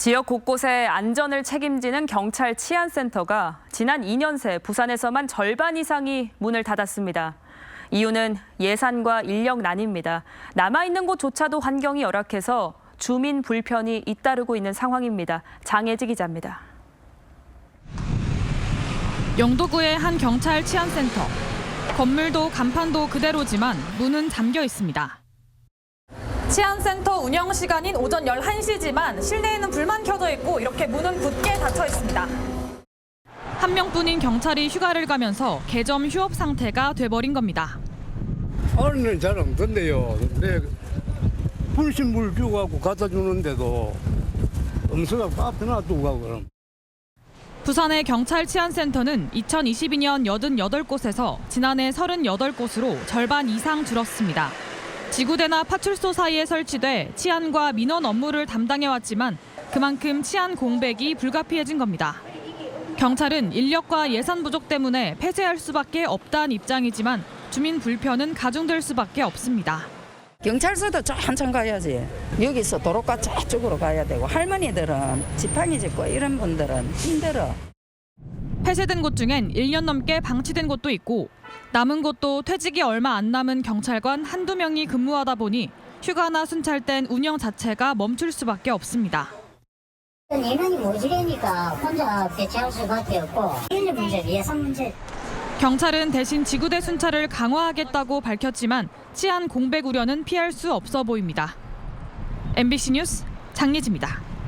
지역 곳곳의 안전을 책임지는 경찰 치안센터가 지난 2년 새 부산에서만 절반 이상이 문을 닫았습니다. 이유는 예산과 인력 난입니다. 남아있는 곳조차도 환경이 열악해서 주민 불편이 잇따르고 있는 상황입니다. 장혜지 기자입니다. 영도구의 한 경찰 치안센터. 건물도 간판도 그대로지만 문은 잠겨 있습니다. 치안센터 운영 시간인 오전 11시지만 실내에는 불만 켜져 있고 이렇게 문은 굳게 닫혀 있습니다. 한 명뿐인 경찰이 휴가를 가면서 개점 휴업 상태가 돼버린 겁니다. 안에는 잘 없던데요. 내 불신물 주고 갖다 주는데도 음수가 앞에 놔두고 가고 그럼. 부산의 경찰 치안센터는 2022년 88곳에서 지난해 38곳으로 절반 이상 줄었습니다. 지구대나 파출소 사이에 설치돼 치안과 민원 업무를 담당해왔지만 그만큼 치안 공백이 불가피해진 겁니다. 경찰은 인력과 예산 부족 때문에 폐쇄할 수밖에 없다는 입장이지만 주민 불편은 가중될 수밖에 없습니다. 경찰서도 저 한참 가야지. 여기서 도로가 저쪽으로 가야 되고 할머니들은 지팡이 짚고 이런 분들은 힘들어. 폐쇄된 곳 중엔 1년 넘게 방치된 곳도 있고 남은 곳도 퇴직이 얼마 안 남은 경찰관 한두 명이 근무하다 보니 휴가나 순찰 땐 운영 자체가 멈출 수밖에 없습니다. 인원이 모자라니까 혼자 대체할 수밖에 없고 인력 문제, 예산 문제 경찰은 대신 지구대 순찰을 강화하겠다고 밝혔지만 치안 공백 우려는 피할 수 없어 보입니다. MBC 뉴스 장예지입니다.